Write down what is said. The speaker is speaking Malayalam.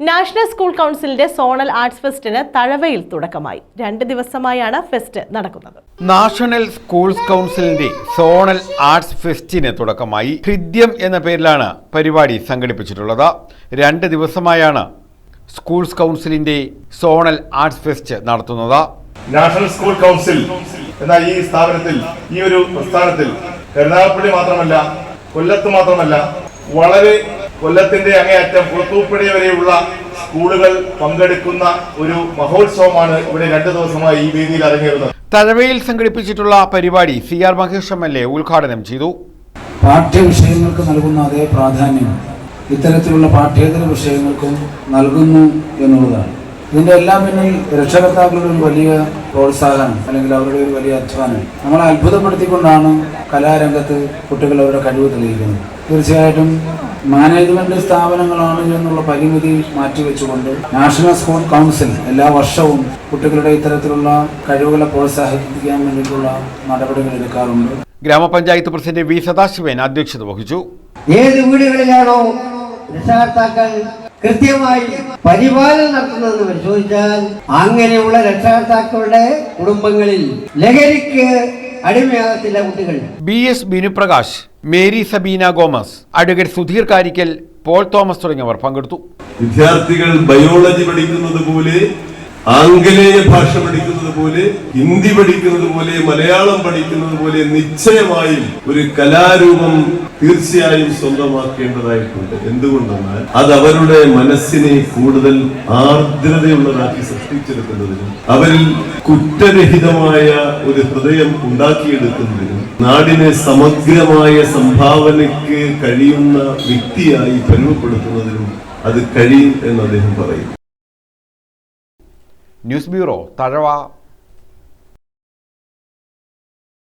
നാഷണൽ സ്കൂൾ കൗൺസിലിന്റെ സോണൽ ആർട്സ് ഫെസ്റ്റിന് തഴവയിൽ തുടക്കമായി. രണ്ട് ദിവസമായാണ് ഫെസ്റ്റ് നടക്കുന്നത്. നാഷണൽ സ്കൂൾസ് കൗൺസിലിന്റെ സോണൽ ആർട്സ് ഫെസ്റ്റിന് തുടക്കമായി. ഹൃദ്യം എന്ന പേരിലാണ് പരിപാടി സംഘടിപ്പിച്ചിട്ടുള്ളത്. രണ്ട് ദിവസമായാണ് സ്കൂൾസ് കൗൺസിലിന്റെ സോണൽ ആർട്സ് ഫെസ്റ്റ് നടത്തുന്നത്. നാഷണൽ സ്കൂൾ കൗൺസിൽ എന്ന ഈ സ്ഥാപനത്തിൽ ഈ ഒരു പ്രസ്ഥാനത്തിൽ എറണാകുളപ്പള്ളി മാത്രമല്ല കൊല്ലത്ത് മാത്രമല്ല വളരെ കൊല്ലത്തിന്റെ അങ്ങേയറ്റം പുറത്തൂപ്പടി വരെയുള്ള സ്കൂളുകൾ പങ്കെടുക്കുന്ന ഒരു മഹോത്സവമാണ് ഇവിടെ രണ്ടു ദിവസമായി ഈ വേദിയിൽ അരങ്ങേറുന്നത്. തഴവയിൽ സംഘടിപ്പിച്ചിട്ടുള്ള പരിപാടി C R Mahesh M L A ഉദ്ഘാടനം ചെയ്തു. പാഠ്യവിഷയങ്ങൾക്ക് നൽകുന്ന അതേ പ്രാധാന്യം ഇത്തരത്തിലുള്ള പാഠ്യേതര വിഷയങ്ങൾക്കും നൽകുന്നു എന്നുള്ളതാണ്. ഇതിന്റെ എല്ലാം പിന്നിൽ രക്ഷകർത്താക്കളുടെ ഒരു വലിയ പ്രോത്സാഹനം അല്ലെങ്കിൽ അവരുടെ ഒരു വലിയ അധ്വാനം നമ്മളെ അത്ഭുതപ്പെടുത്തിക്കൊണ്ടാണ് കലാരംഗത്ത് കുട്ടികൾ അവരുടെ കഴിവ് തെളിയിക്കുന്നത്. തീർച്ചയായിട്ടും മാനേജ്മെന്റ് സ്ഥാപനങ്ങളാണ് എന്നുള്ള പരിമിതി മാറ്റിവെച്ചുകൊണ്ട് നാഷണൽ സ്കൂൾ കൗൺസിൽ എല്ലാ വർഷവും കുട്ടികളുടെ ഇത്തരത്തിലുള്ള കഴിവുകളെ പ്രോത്സാഹിപ്പിക്കാൻ വേണ്ടിയിട്ടുള്ള നടപടികൾ എടുക്കാറുണ്ട്. ഗ്രാമപഞ്ചായത്ത് പ്രസിഡന്റ് വി സദാശിവൻ അധ്യക്ഷത വഹിച്ചു. ഏത് വീടുകളിലാണോ രക്ഷകർത്താക്കൾ കൃത്യമായി പരിപാലനം നടത്തുന്നതെന്ന് പരിശോധിച്ചാൽ അങ്ങനെയുള്ള രക്ഷകർത്താക്കളുടെ കുടുംബങ്ങളിൽ ലഹരിക്ക് അടിമയാകത്തില്ല കുട്ടികൾ. B S Binuprakash Mary Sabeena Gomas advocate Sudheer Karikkal Paul Thomas തുടങ്ങിയവർ പങ്കെടുത്തു. വിദ്യാർത്ഥികൾ ബയോളജി പഠിക്കുന്നത് പോലെ ആംഗലേയ ഭാഷ പഠിക്കുന്നത് പോലെ ഹിന്ദി പഠിക്കുന്നത് പോലെ മലയാളം പഠിക്കുന്നത് പോലെ നിശ്ചയമായും ഒരു കലാരൂപം തീർച്ചയായും സ്വന്തമാക്കേണ്ടതായിട്ടുണ്ട്. എന്തുകൊണ്ടെന്നാൽ അത് അവരുടെ മനസ്സിനെ കൂടുതൽ ആർദ്രതയുള്ളതാക്കി സൃഷ്ടിച്ചെടുക്കുന്നതിനും അവരിൽ കുറ്റരഹിതമായ ഒരു ഹൃദയം ഉണ്ടാക്കിയെടുക്കുന്നതിനും നാടിനെ സമഗ്രമായ സംഭാവനയ്ക്ക് കഴിയുന്ന വ്യക്തിയായി പരിമപ്പെടുത്തുന്നതിനും അത് കഴിയും എന്ന് അദ്ദേഹം പറയും ന്യൂസ് ബ്യൂറോ തഴവ